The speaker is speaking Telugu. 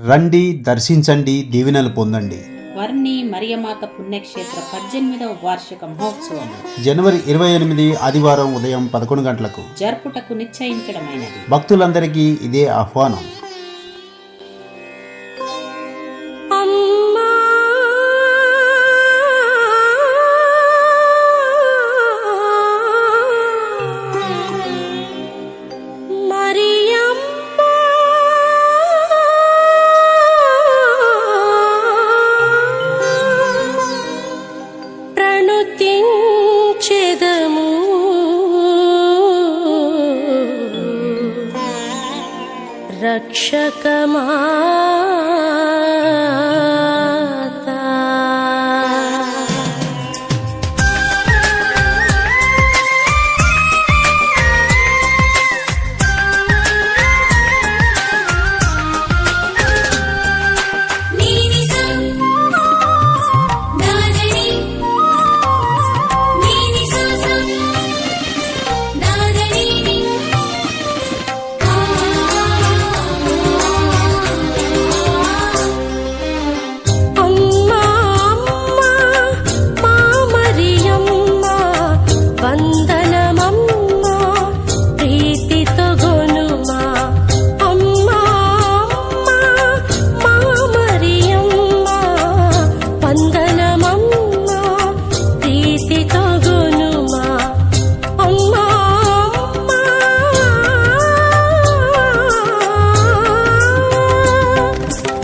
రండి దర్శించండి దీవెనలు పొందండి. వర్ణి మరియమాత పుణ్యక్షేత్ర పద్దెనిమిదవ వార్షిక మహోత్సవం. జనవరి ఇరవై ఎనిమిది ఆదివారం ఉదయం పదకొండు గంటలకు జరుపుటకు నిశ్చయించడమైనది. భక్తులందరికీ ఇదే ఆహ్వానం. रक्षकमा।